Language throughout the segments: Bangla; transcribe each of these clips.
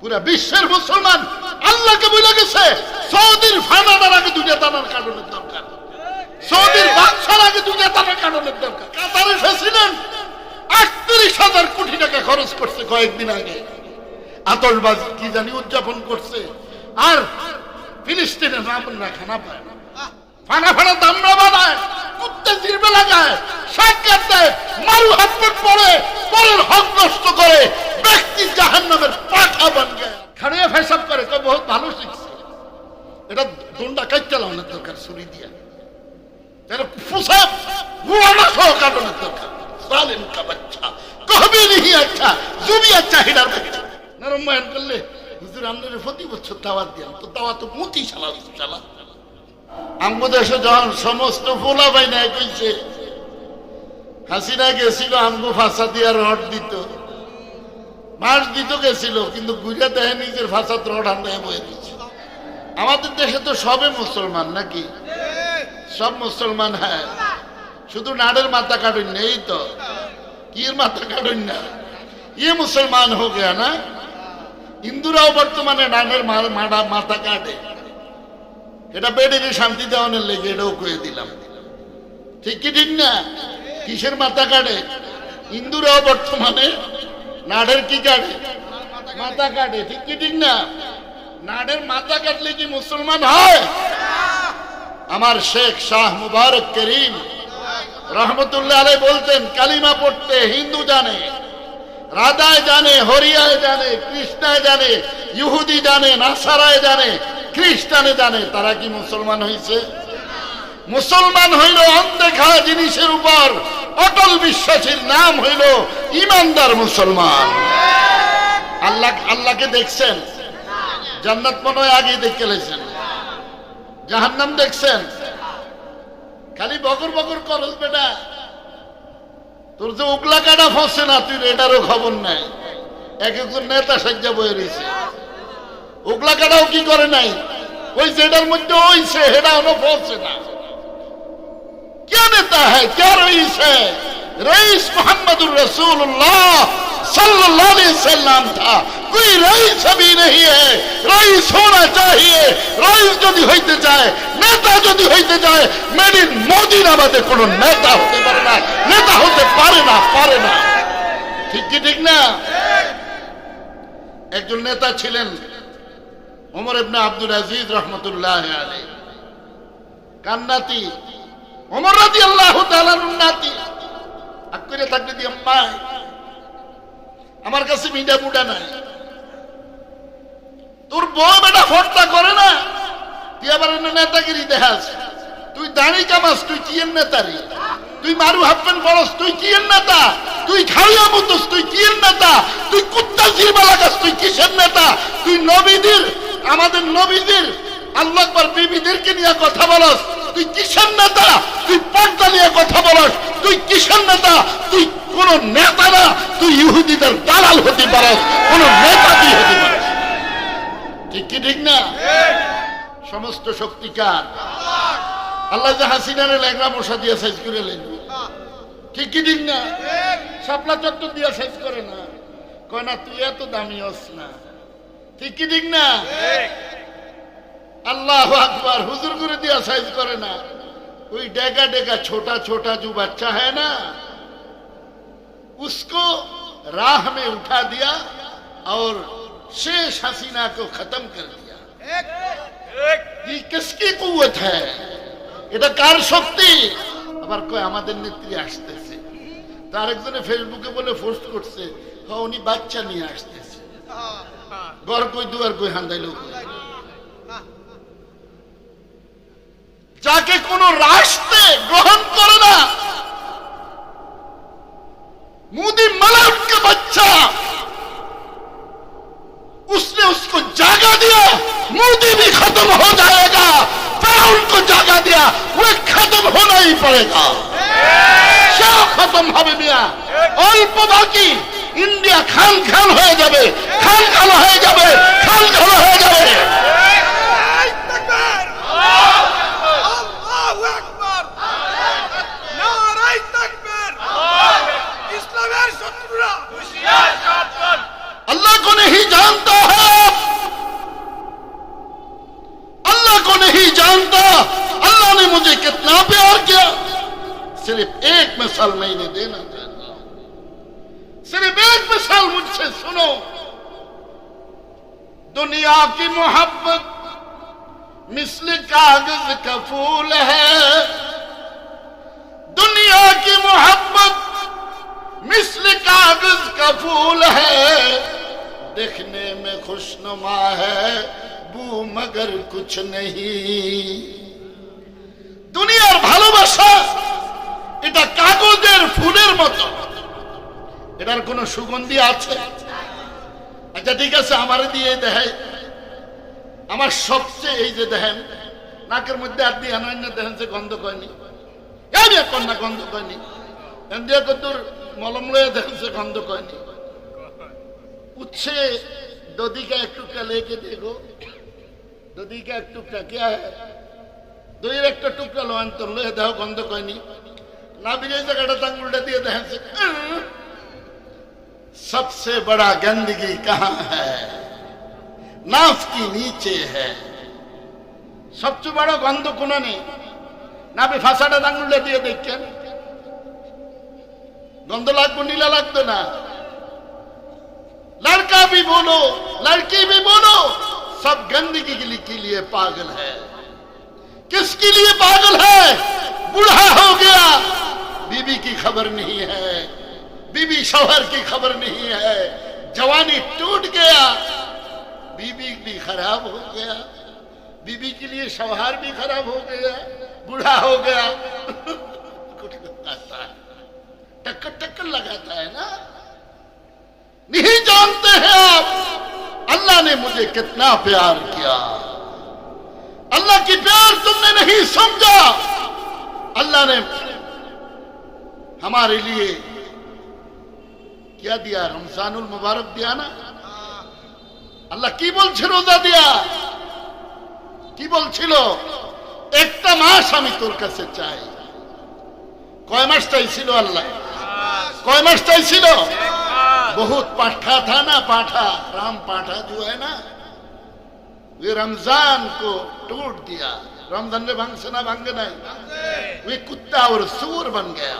পুরা বিশ্বের মুসলমান আল্লাহকে বলে গেছে। সৌদির ফানাদার আগে দুনিয়া দানার কারণের দরকার। সৌদির বাদশার আগে দুনিয়া দানার কারণের দরকার। কাতারের প্রেসিডেন্ট আটত্রিশ হাজার কোটি টাকা খরচ করছে কয়েকদিন আগে। আতসবাজি কি জানি উদযাপন করছে। আর ফিলিস্তিনের নাম না খানা পায়। না ফানা ফানা দামড়া বানায় প্রত্যেক বেলা যায় চাহিদার নরম করলে হুজুর, আমনের প্রতি বছর দাওয়াত দিলাম তো দাওয়াত মতি শালা শালা যখন সমস্ত ফোলা কইছে, হাসিনা গেছিল ফাঁসা দিয়া রড দিত। মাস দিত গেছিল, কিন্তু দেয় নিজের রড আন্দায় বয়ে দিচ্ছে আমাদের দেশে তো সবে মুসলমান নাকি? সব মুসলমান হ্যাঁ। শুধু নাড়ের মাথা কাটুন নেই তো? কির মাথা কাটুন না? ইয়ে মুসলমান হো গয়া না? হিন্দুরাও বর্তমানে নানের মা- মাথা কাটে। এটা বেডের শান্তি দেওয়ানোর লেগে এটাও কয়ে দিলাম। ঠিক কি ঠিক না? কিসের মাথা কাটে? হিন্দুরাও বর্তমানে নাড়ের কি কাটে? মাথা কাটে। ঠিক কি ঠিক না? নাড়ের মাথা কাটলে কি মুসলমান হয়? আমার শেখ শাহ মুবারক করিম রহমতুল্লাহ আলাই বলতেন, কালিমা পড়তে হিন্দু জানে রাধায় জানে, হরিয়ায় জানে, কৃষ্ণায় জানে, ইহুদি জানে, নাসারায় জানে খ্রিস্টানে জানে, তারা কি মুসলমান হয়েছে মুসলমান হইল অনদেখা জিনিসের উপর, অটল বিশ্বাসীর নাম হইল ইমানদার মুসলমান। আল্লাহ, আল্লাহকে দেখছেন? জান্নাত মনে হয় আগে দেখে লেছেন। জাহান্নাম দেখছেন? খালি বকর বকর করস বেটা। তোর যে উগলা কাটা ফসে না, তুই এটারও খবর নাই। এক একজন নেতা সাজ্জা বয়ে রয়েছে। উগলা কাটাও কি করে নাই ওই যেটার মধ্যে ওইছে সেটা হলো ফসে না क्या नेता है क्या रईस है रईस मोहम्मद रसूलुल्लाह सल्लल्लाहु अलैहि वसल्लम था कोई रईस अभी नहीं है रईस होना चाहिए रईस যদি হইতে চায় নেতা যদি হইতে চায় মেড ইন মোদি নামাতে কোনো নেতা হতে পারে না নেতা হতে পারে না পারে না ঠিক কি ঠিক না একজন নেতা ছিলেন ওমর ইবনে আব্দুল আজিজ রহমতুল্লাহ আলাইহি। কান্নাতি ওমর রাজি আল্লাহ নাতি। আগ করে থাকলে দিয়ে মায় আমার কাছে মিডা মুডা নাই। তোর বউ বেটা ফোনটা করে না? তুই আবার নেতাগিরি দেখাস। তুই দাঁড়ি কামাস, তুই কি নেতারি তুই মারু হাফেন বড়স তুই কি নেতা? তুই খাইয়া মতস, তুই কি নেতা? তুই কুত্তা জিরবা লাগাস তুই কিসের নেতা? তুই নবীদের আমাদের নবীদের আল্লাহ বিবিদেরকে নিয়ে কথা বলস। তুই কিসের নেতা? তুই পর্দা নিয়ে কথা বলস। তুই কিসের নেতা? তুই কোন নেতা না। তুই ইহুদিদের দালাল হতে পারস কোন নেতা তুই হতে পারস। ঠিক কি ঠিক না? সমস্ত শক্তিকার আল্লাহ যে হাসিনারে লেগরা মশা দিয়ে সাইজ করে লেন ঠিক কি ঠিক না? শাপলা চত্বর দিয়ে সাইজ করে না। কয় না তুই এত দামি হস না। ঠিক কি ঠিক না अल्लाह अकबर हुजूर गुरु दिया साइज करे ना कोई डेगा डेगा छोटा छोटा जो बच्चा है ना उसको राह में उठा दिया और शेष हसीना को खत्म कर दिया ये किसकी कुवत है এটা কার শক্তি আবার কয় আমাদের নেত্রী আসতেছে তার একজনে ফেসবুকে বলে পোস্ট করছে "হ, উনি বাচ্চা নিয়ে আসতেছে ঘর কই দুয়ার কই হান্দাইলো কই যাকে কোন রাষ্ট্রে গ্রহণ করে না मोदी मलक का बच्चा उसने उसको जागा दिया मोदी भी खत्म हो जाएगा फिर को जागा दिया वो खत्म होना ही पड़ेगा সেও খতম হবে মিয়া অল্প বাকি ইন্ডিয়া খান খান হয়ে যাবে খান খান হয়ে যাবে খান খান হয়ে যাবে अल्लाह को नहीं जानता है अल्लाह को नहीं जानता अल्लाह ने मुझे कितना प्यार किया सिर्फ एक मिसाल मैंने देना सुनो दुनिया की मोहब्बत मिसल कागज का फूल है दुनिया की मोहब्बत मिसल कागज का फूल है देखने में खुशनुमा है बू मगर कुछ नहीं দুনিয়ার ভালোবাসা এটা কাগজের ফুলের মতো এটার কোনো সুগন্ধি আছে আচ্ছা ঠিক আছে, আমার দিয়ে দেখায় আমার সবচেয়ে এই যে দেখেন, নাকের মধ্যে আর দিয়ে আনাই না, দেখেন যে গন্ধ কয়নি। কন্যা গন্ধ কয়নি। এন্ডিয়া কদ্দুর মলম লয়ে দেখেন যে গন্ধ কয়নি। উচ্ছে দদিকা একটু লেকে দেখো দদিকা একটু কে দইয়ের একটা টুকরা লোয়ান তোর লয়ে দেহ গন্ধ কয়নি। নাবির এই জায়গাটা তাঙ্গুলটা দিয়ে দেখেন सबसे बड़ा गंदगी कहाँ है नाफ की नीचे है সবচেয়ে বড় গন্ধ কোন নেই না আপনি ফাঁসাটা আঙুলটা দিয়ে দেখছেন গন্ধ লাগবো নীলা লাগতো না लड़का भी बोलो लड़की भी बोलो सब गंदगी के लिए, के लिए पागल है किसके लिए पागल है बूढ़ा हो गया बीबी की खबर नहीं है बीबी शौहर की खबर नहीं है। जवानी टूट गया। बीबी भी खराब हो गया। बीबी के लिए शौहर भी खराब हो गया। बूढ़ा हो गया। टक्कर टक्कर लगाता है ना। नहीं जानते हैं आप, अल्लाह ने मुझे कितना प्यार किया। अल्लाह की प्यार तुमने नहीं समझा। अल्लाह ने हमारे लिए क्या दिया रमजानुल मुबारक दिया ना আল্লাহ কি বলছে রোজা দিয়া কি বলছিল একটা মাস আমি তোর কাছে চাই কয় মাস চাইছিল আল্লাহ কয় মাস চাইছিল बहुत पाठा था ना पाठा राम पाठा जो है ना वे रमजान को तोड़ दिया रमजान ने भांग से ना भांग नहीं वे कुत्ता और सूर बन गया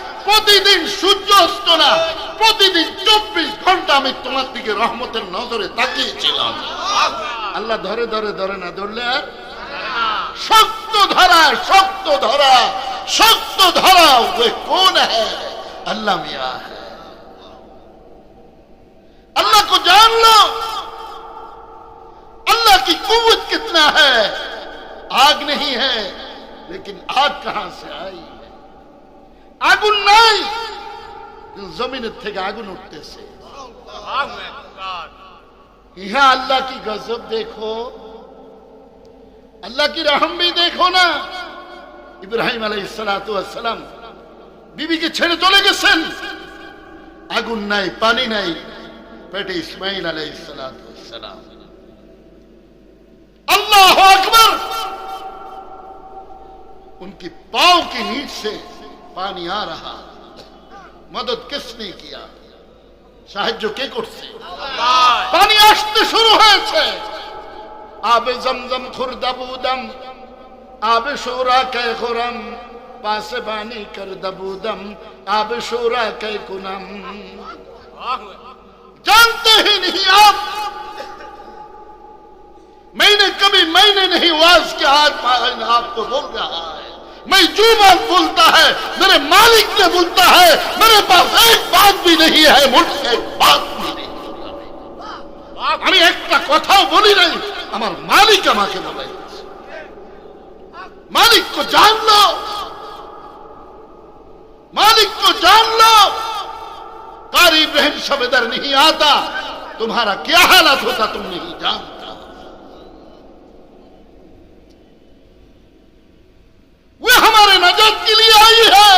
প্রতিদিন সূর্য অস্ত না প্রতিদিন চব্বিশ ঘন্টা আমি তোমার দিকে রহমতের নজরে তাকিয়েছিলাম আল্লাহ ধরে ধরে ধরে না ধরলে আর শক্ত ধরা শক্ত ধরা শক্ত ধরা वे कौन है अल्लाह मियाँ है अल्लाह को जान लो अल्लाह की कुवत कितना है आग नहीं है लेकिन आग कहां से आई আগুন নাই কিন্তু জমিনের থেকে আগুন উঠতেছে यहाँ अल्लाह की गजब देखो अल्लाह की रहम भी देखो ना ইব্রাহিম আলাইসালাম বিবিকে ছেড়ে চলে গেছেন আগুন নাই পানি নাই পেটে ইসমাইল আলাইসালাম अल्लाह अकबर उनकी पाव की नीच से पानी आ रहा मदद किसने किया সাহায্য কে করছে পানি আসতে শুরু হয়েছে আবে জমজম খুরদাবুদম আবে শোরা কে খুরম পাশে পানি কর দবুদম আবে শোরা কে কুনম जानते ही नहीं आप मैंने कभी मैंने नहीं वाज के आज पागल आपको बोल रहा है मैं जो बात बोलता है मेरे मालिक ने बोलता है मेरे पास एक बात भी नहीं है मुझसे एक बात भी नहीं আমি একটা কথাও বলি নাই আমার মালিক আমাকে বলে मालिक को जान लो मालिक को जान लो कारी इब्राहिम शबेदर नहीं आता तुम्हारा क्या हालत होता तुम नहीं जानता वे हमारे नजात के लिए आई है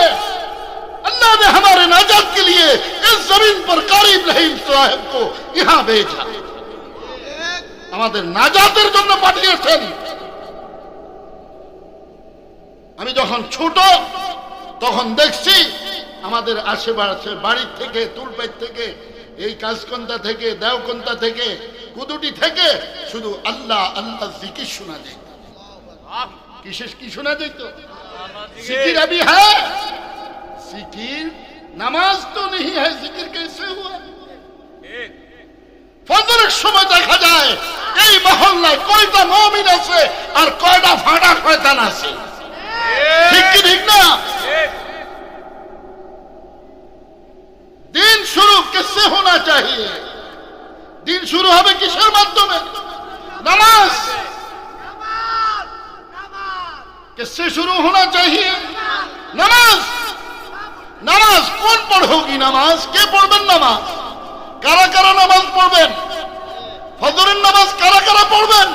अल्लाह ने हमारे नजात के लिए इस जमीन पर कारी इब्राहिम साहब को यहां भेजा আমাদের নাজাতের জন্য পাঠিয়েছেন আমি যখন ছোট তখন দেখছি আমাদের আশেপাশে বাড়ির থেকে তুলপেট থেকে এই কাজকন্তা থেকে দেওকন্তা থেকে কুদুটি থেকে শুধু আল্লাহ আল্লাহ জিকির শোনা যেত কিসের কি শোনা যেত जिक्र अभी है जिक्र नमाज तो नहीं है जिक्र कैसे हुआ ফজরের সময় দেখা যায় এই মহল্লায় কয়টা মমিন আছে আর কয়টা ফাঁটা শয়তান আছে ঠিক কি ঠিক না दिन शुरू किससे होना चाहिए दिन शुरू হবে কিসের মাধ্যমে নামাজ किससे शुरू होना चाहिए नमाज নামাজ কোন পড়োগি নামাজ কে পড়বেন নামাজ কারা কারা নামাজ পড়বেন ফজরের নামাজ কারা কারা পড়বেন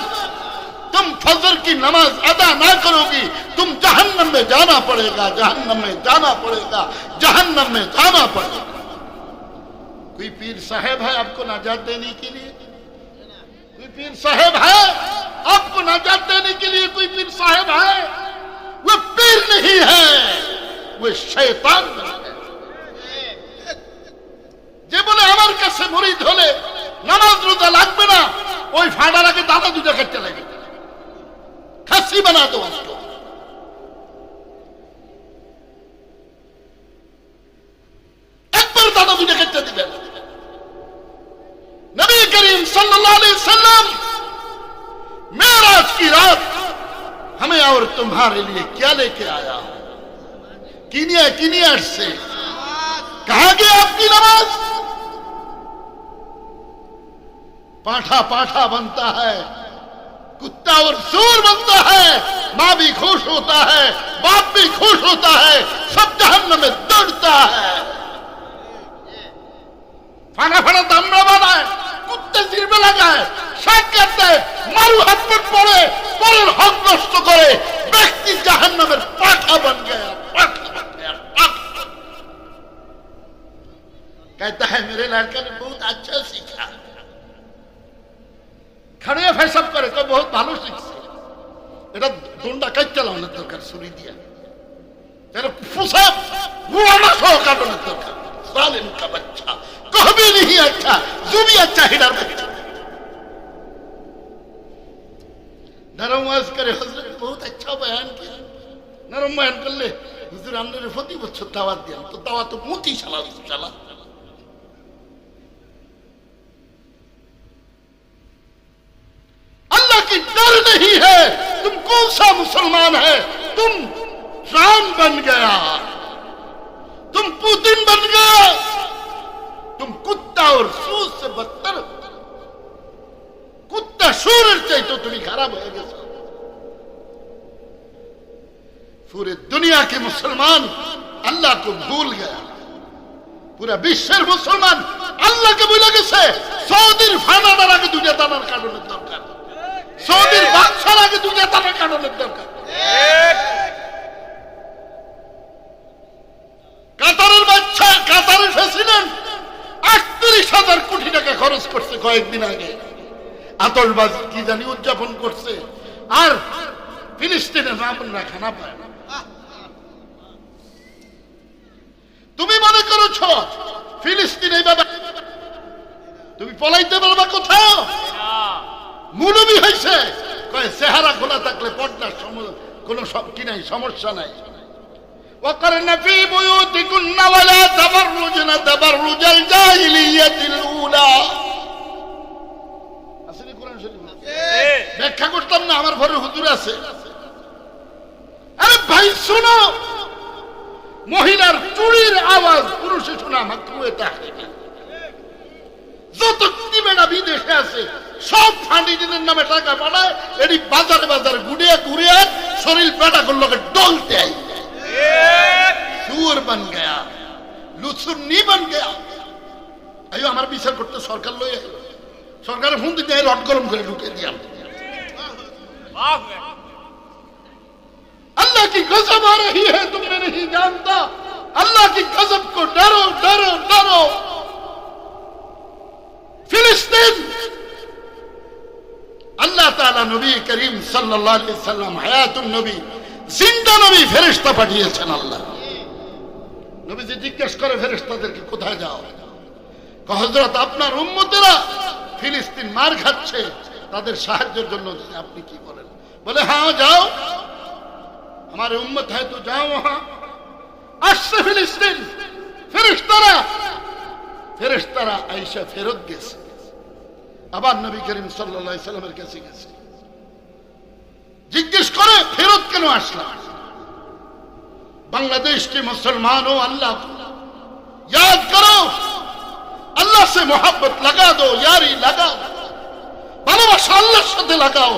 तुम फजर की नमाज अदा ना करोगी तुम जहन्नम में जाना पड़ेगा जहन्नम में जाना पड़ेगा जहन्नम में जाना पड़ेगा कोई पीर साहेब है आपको नाजात देने के लिए कोई पीर साहेब है आपको नाजात देने के लिए कोई पीर साहेब है वो पीर नहीं है वो शैतान है যে বলে আমার কাছে মরিদ হলে নামাজ রোজা লাগবে না ওই ফাঁড়ার আগে দাদা দুটো কাটতে লাগে খাসি বানা দো उसको একবার দাদা দুটো কাটতে দিবেন नबी करीम सल्लल्लाहु अलैहि वसल्लम हमें और तुम्हारे लिए क्या लेके आया? हूँ किनिया किनिया से। कहा गया आपकी नमाज़? पाठा पाठा बनता है। कुत्ता और सूर बनता है। माँ भी खुश होता है। बाप भी खुश होता है। सब जहन्न में दौड़ता है। फाना फाना दमना बना है। কুত্তে জিরবে লাগায় শাক কাটতে মারু হাত পেট পড়ে পরের হক নষ্ট করে ব্যক্তি জাহান নামের পাঠা বন গয়া পাঠা बन गया, पाठा। कहता है मेरे लड़का ने बहुत अच्छा सीखा खड़े फैसब करे तो बहुत ভালো শিখছে এটা দন্ডা কাজ চালানোর দরকার ছুরি দিয়া तेरे फुसब बुआना सो काटने दरकार सालिम का बच्चा कह भी नहीं अच्छा जो भी अच्छा हिडर बच्चा नरम वाज करे हजरत बहुत अच्छा बयान किया नरम बयान कर ले हुजूर हमने प्रति बच्चों दावत दिया तो दावा तो मोती चला चला अल्लाह की डर नहीं है तुम कौन सा मुसलमान है तुम राम बन गया तुम पुतिन बन गया तुम कुत्ता और सूर से बदतर कुत्ता सूर चाहिए तो तुम्हें खराब हो गया पूरे दुनिया के मुसलमान अल्लाह को भूल गया পুরা বিশ্বের মুসলমান আল্লাহকে বলে গেছে সৌদির ফানাদার আগে দুনিয়া দানার কারণের দরকার সৌদির বাচ্চার আগে দুনিয়া দানার কারণের দরকার কাতারের বাচ্চা কাতারের প্রেসিডেন্ট আটত্রিশ হাজার কোটি টাকা খরচ করছে কয়েকদিন আগে। আতসবাজ কি জানি উদযাপন করছে। আর ফিলিস্তিনের নাম রাখা না পায় তুমি মনে করেছ ফিলিস্তিন এইভাবে তুমি পলাইতে পারবা কোথাও? মুলবি হয়েছে কয়, চেহারা খোলা থাকলে পর্দার সম- কোনো কি নাই, সমস্যা নাই। وقرن في بيوتكن ولا تبرجن تبرج الجاهلية الأولى আসলে কোরআন শরীফ ব্যাখ্যা করতাম না আমার ঘরে হুজুর আছে আরে ভাই শোনো মহিলার চুরির আওয়াজ পুরুষে শোনা মাত্র এটা যত কিমেরা বিদেশে আছে সব ফান্ডিনের নামে টাকা পাঠায় এটি বাজারে বাজারে ঘুরিয়ে ঘুরিয়ে শরীর পেটা করলো ডলতে আই সুর বান গয়া লুসুন্নি বান গয়া। আয়ো আমার বিচার করতে সরকার লই আইল সরকার ফোন দিতে রড গরম করে ঢুকে দিয়াম আল্লাহ কি গজব আ রহি হ্যাঁ তুমি নেই জানতা? আল্লাহ কি গজব কো ডরো ডরো ডরো। ফিলিস্তিন! আল্লাহ তাআলা নবী করিম সাল্লাল্লাহু আলাইহি সাল্লাম হায়াতুন নবী জিন্দা নবী ফেরেস্তা পাঠিয়েছেন আল্লাহ। নবীজি জিজ্ঞেস করে ফেরিস্তাদেরকে কোথায় যাও? হজরত আপনার উন্মতেরা ফিলিস্তিন মার খাচ্ছে। তাদের সাহায্যের জন্য আপনি কি বলেন? বলে হ্যাঁ যাও। আমার উম্মত হয় তো যাও হ্যাঁ। আসছে ফিলিস্তিন। ফেরেস্তারা ফেরেস্তারা আইসা ফেরত গেছে। আবার নবী করিম সাল্লাহ সাল্লামের কাছে গেছে। জিজ্ঞেস করে, ফেরত কেন আসলাম? বাংলাদেশকে মুসলমান ও আল্লাহ, ইয়াদ করো। আল্লাহ সে মোহাম্মত লাগা দো ইয়ারি লাগাও। ভালোবাসা আল্লাহর সাথে লাগাও।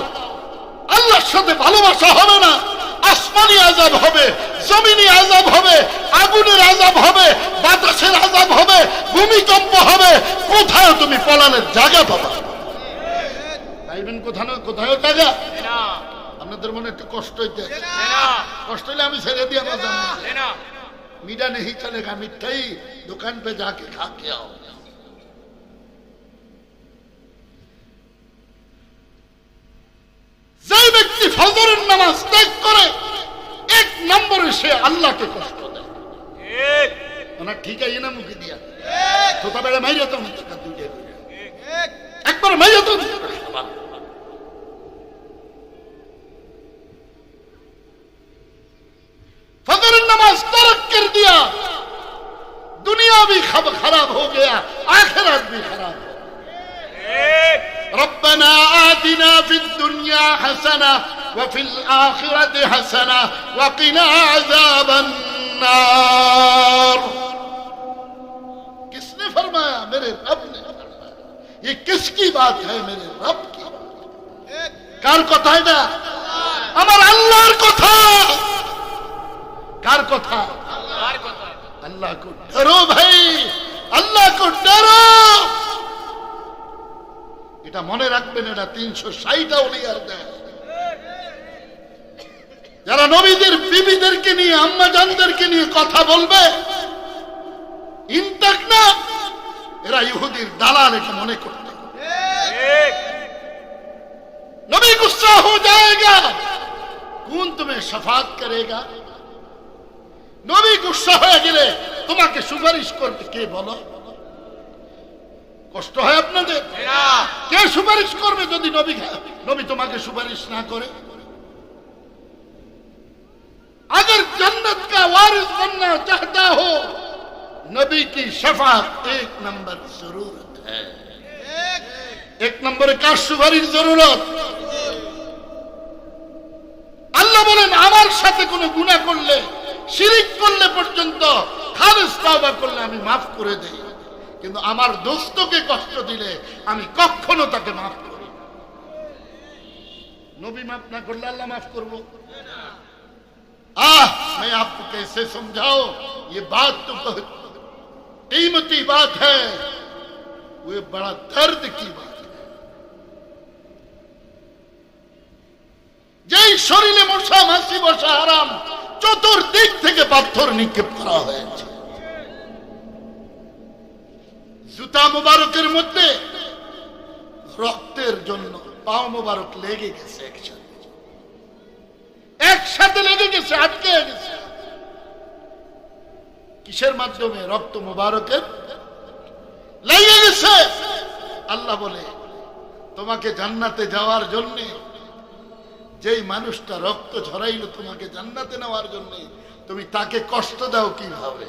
আল্লাহর সাথে ভালোবাসা হবে না। আসমানি আজাব হবে, জমিনি আজাব হবে, আগুনের আজাব হবে, বাতাসের আজাব হবে, ভূমিকম্প হবে। কোথায় তুমি পলালের জায়গা পাবা? কোথায় কোথায় জায়গা? না। আপনাদের মনে একটু কষ্ট হইতে কষ্ট হইলে আমি ছেড়ে দিয়ে আমার মিডা নেই চলে গা মিঠাই। দোকান পে যাকে খাকে যে ব্যক্তি ফজরের নামাজ ত্যাগ করে এক নম্বরে সে আল্লাহকে কষ্ট দেয়। ওনার ঠিক আছে না মুখে দিয়া। ছোটা বেড়ে মাইরে তো একবার মাইরে তো फजर नमाज तर्क कर दिया दुनिया भी खब खराब हो गया आखिरत भी खराब हो ربنا آتنا في الدنيا حسنة وفي الآخرة حسنة وقنا عذاب النار किसने फरमाया मेरे रब ने फरमाया ये किसकी बात है मेरे रब की কার কথা এটা আমার আল্লাহর কথা কার কথা? আল্লাহ ডরো ভাই আল্লাহ ডরো এটা মনে রাখবেন এটা তিনশো ষাটটা উলিয়ার দেয় যারা নবীদের বিবিদেরকে নিয়ে আম্মা জানদেরকে নিয়ে কথা বলবে ইনতাক না এরা ইহুদির দালাল এটা মনে করতে নবী গুসা হো যায়গা। কোন তুমি সফাত করেগা? নবী গুসা হয়ে গেলে তোমাকে সুপারিশ করবে কে বলো কষ্ট হয় আপনাদের কে সুপারিশ করবে যদি নবী নবী তোমাকে সুপারিশ না করে अगर जन्नत का वारिस बनना चाहता हो नबी की शफात एक नंबर जरूरत है এক নম্বরে কার সুপারিশ জরুরত আল্লাহ বলেন আমার সাথে কোনো গুনাহ করলে শিরিক করলে পর্যন্ত খালেস তাওবা করলে আমি মাফ করে দেই কিন্তু আমার দোস্তকে কষ্ট দিলে আমি কখনো তাকে মাফ করি না। নবী মাফ না করলে আল্লাহ মাফ করবো आह मैं आपको कैसे समझाऊं ये बात तो बहुत कीमती बात है वो बड़ा दर्द की बात है যেই শরীরে মশা মাছি বসা হারাম চতুর্দিক থেকে পাথর নিক্ষেপ করা হয়েছে। জুতা মুবারকের মধ্যে রক্তের জন্য পাও মুবারক লেগে গেছে একসাথে। একসাথে লেগে গেছে, আটকে গেছে। কিসের মাধ্যমে রক্ত মুবারকের? লেগে গেছে। আল্লাহ বলে, তোমাকে জান্নাতে যাওয়ার জন্য, যেই মানুষটা রক্ত ঝরাইলো তোমাকে জান্নাতে নেওয়ার জন্য তুমি তাকে কষ্ট দাও কীভাবে?